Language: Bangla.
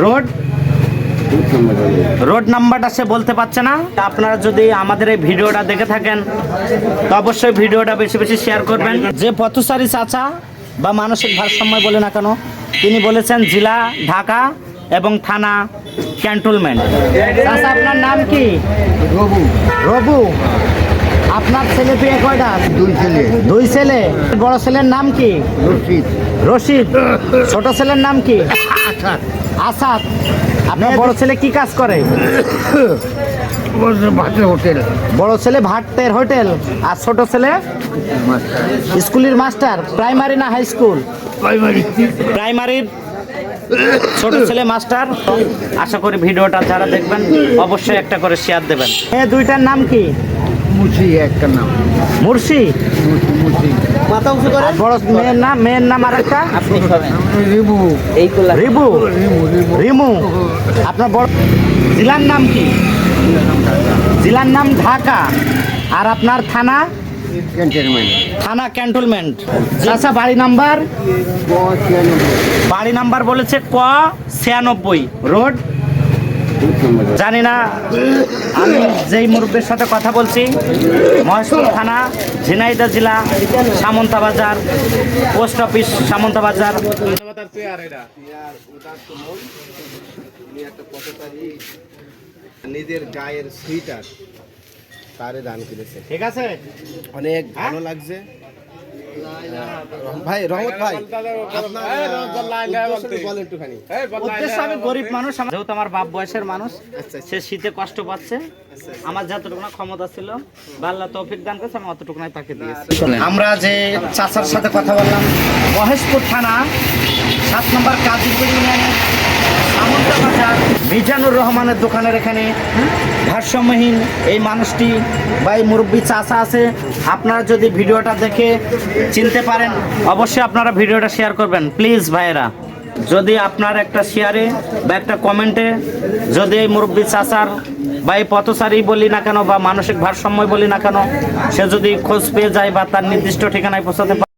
রোড? রোড নাম্বারটা সে বলতে পারছে না। আপনারা যদি আমাদের এই ভিডিওটা দেখে থাকেন তো অবশ্যই ভিডিওটা বেশি বেশি শেয়ার করবেন। যে পথচারী চাচা বা মানসিক ভারসাম্য বলে না কেন তিনি বলেছেন জেলা ঢাকা এবং থানা ক্যান্টনমেন্ট। চাচা আপনার নাম কি? রবু। রবু। আপনার ছেলে পেয়ে কয়টা? দুই ছেলে। দুই ছেলে। বড় ছেলের নাম কি? রশিদ। রশিদ। ছোট ছেলের নাম কি? আসাদ আপনার বড় ছেলে কি কাজ করে? ভাতের হোটেল। বড় ছেলে ভাটের হোটেল। আর ছোট ছেলে? স্কুলের মাস্টার। প্রাইমারি না হাই স্কুল? প্রাইমারি। প্রাইমারির ছোট ছেলে মাস্টার। আশা করি ভিডিওটা যারা দেখবেন অবশ্যই একটা করে শেয়ার দেবেন। হ্যাঁ দুইটার নাম কি? মুছি একটা নাম। মুর্শি মুছি মুছি আর বড় মেয়ের নাম মেয়ের নাম আর একটা রিবু। রিবু? রিবু রিবু রিমু? আপনার বড় জেলার নাম কি? জেলার নাম ঢাকা। আর আপনার থানা? ক্যান্টনমেন্ট। থানা ক্যান্টনমেন্ট। আচ্ছা বাড়ি নাম্বার? বাড়ি নাম্বার বলেছে ক ছিয়ানব্বই। রোড? জানি না। আমি যেই মুরব্বের সাথে কথা বলছি মহেশপুর থানা ঝিনাইদা জেলা সামন্তা বাজার পোস্ট অফিস সামন্তা বাজার। নিজের গায়ের সুইটার তারে দান করেছে। ঠিক আছে। অনেক ভালো লাগছে। ভাই রহমত ভাই উদ্দেশ্য আমি গরিব মানুষ যেহেতু আমার বাপ বয়সের মানুষ আচ্ছা, সে শীতে কষ্ট পাচ্ছে। আমার যতটুকু না ক্ষমতা ছিল বাল্লা তৌফিক দান করেছে আমি অতটুকু নাই তাকে দিয়েছি। আমরা যে চাচার সাথে কথা বললাম মহেশপুর থানা সাত নম্বর কাজীপুর ইউনিয়নে মিজানুর রহমানের দোকানের এখানে ভারসাম্যহীন এই মানুষটি বা এই মুরব্বী চাচা আছে, আপনারা যদি ভিডিওটা দেখে চিনতে পারেন, অবশ্যই আপনারা ভিডিওটা শেয়ার করবেন। প্লিজ ভাইয়েরা, যদি আপনার একটা শেয়ারে বা একটা কমেন্টে যদি এই মুরব্বী চাচার বা এই পথচারী বলি না কেন বা মানসিক ভারসাম্য বলি না কেন, সে যদি খোঁজ পেয়ে যায় বা তার নির্দিষ্ট ঠিকানায় পৌঁছাতে পারে